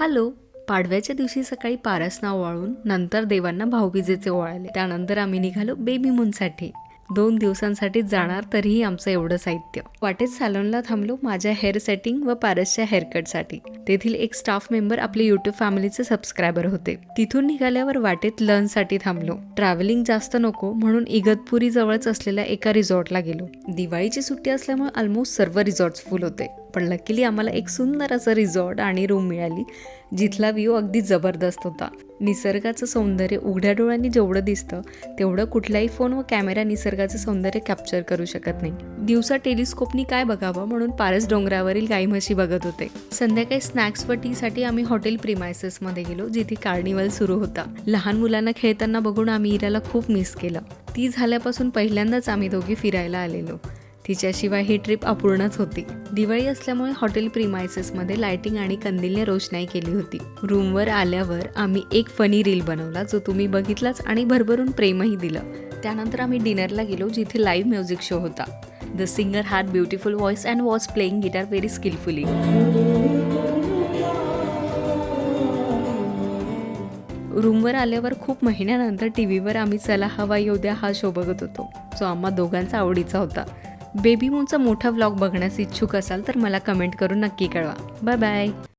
Hello पाडव्याच्या दिवशी सकाळी पारसना ओवाळून नंतर देवांना भाऊबीजेचे ओवाळले. त्यानंतर आम्ही निघालो बेबी मूनसाठी दोन दिवसांसाठी जाणार तरीही आमचं एवढं साहित्य. वाटेत सॅलॉनला थांबलो माझ्या हेअर सेटिंग व पारसच्या हेअरकटसाठी तेथील एक स्टाफ मेंबर आपले युट्यूब फॅमिलीचे सबस्क्रायबर होते. तिथून निघाल्यावर वाटेत लंचसाठी थांबलो. ट्रॅव्हलिंग जास्त नको म्हणून इगतपुरी जवळच असलेल्या एका रिसॉर्टला गेलो. दिवाळीची सुट्टी असल्यामुळे ऑलमोस्ट सर्व रिसॉर्ट्स फुल होते. पण की आम्हाला एक सुंदर असं रिसॉर्ट आणि रूम मिळाली जिथला व्ह्यू अगदी जबरदस्त होता. निसर्गाचं सौंदर्य उघड्या डोळ्यांनी जेवढं दिसतं तेवढं कुठलाही फोन व कॅमेरा निसर्गाचं सौंदर्य कॅप्चर करू शकत नाही. दिवसा टेलिस्कोपनी काय बघावं म्हणून पारस डोंगरावरील गाई म्हशी बघत होते. संध्याकाळी स्नॅक्स व टीसाठी आम्ही हॉटेल प्रिमायसेसमध्ये गेलो जिथे कार्निवल सुरू होता. लहान मुलांना खेळताना बघून आम्ही इराला खूप मिस केलं. ती झाल्यापासून पहिल्यांदाच आम्ही दोघी फिरायला आलेलो. तिच्याशिवाय ही ट्रिप अपूर्णच होती. दिवाळी असल्यामुळे हॉटेल प्रिमायसेसमध्ये लाइटिंग आणि कंदीलने रोषणाई केली होती. रूमवर आल्यावर आम्ही एक फनी रील बनवला जो तुम्ही बघितलाच आणि भरभरून प्रेमही दिलं. त्यानंतर आम्ही डिनरला गेलो जिथे लाईव्ह म्युझिक शो होता. The singer had beautiful voice and was playing guitar very skilfully. रूमवर आल्यावर खूप महिन्यानंतर टी व्हीवर आम्ही चला हवा द्या हा शो बघत होतो. जो आम्हा दोघांचा आवडीचा होता. बेबी मूनचा मोठा व्लॉग बघण्यास इच्छुक असाल तर मला कमेंट करून नक्की कळवा. Bye bye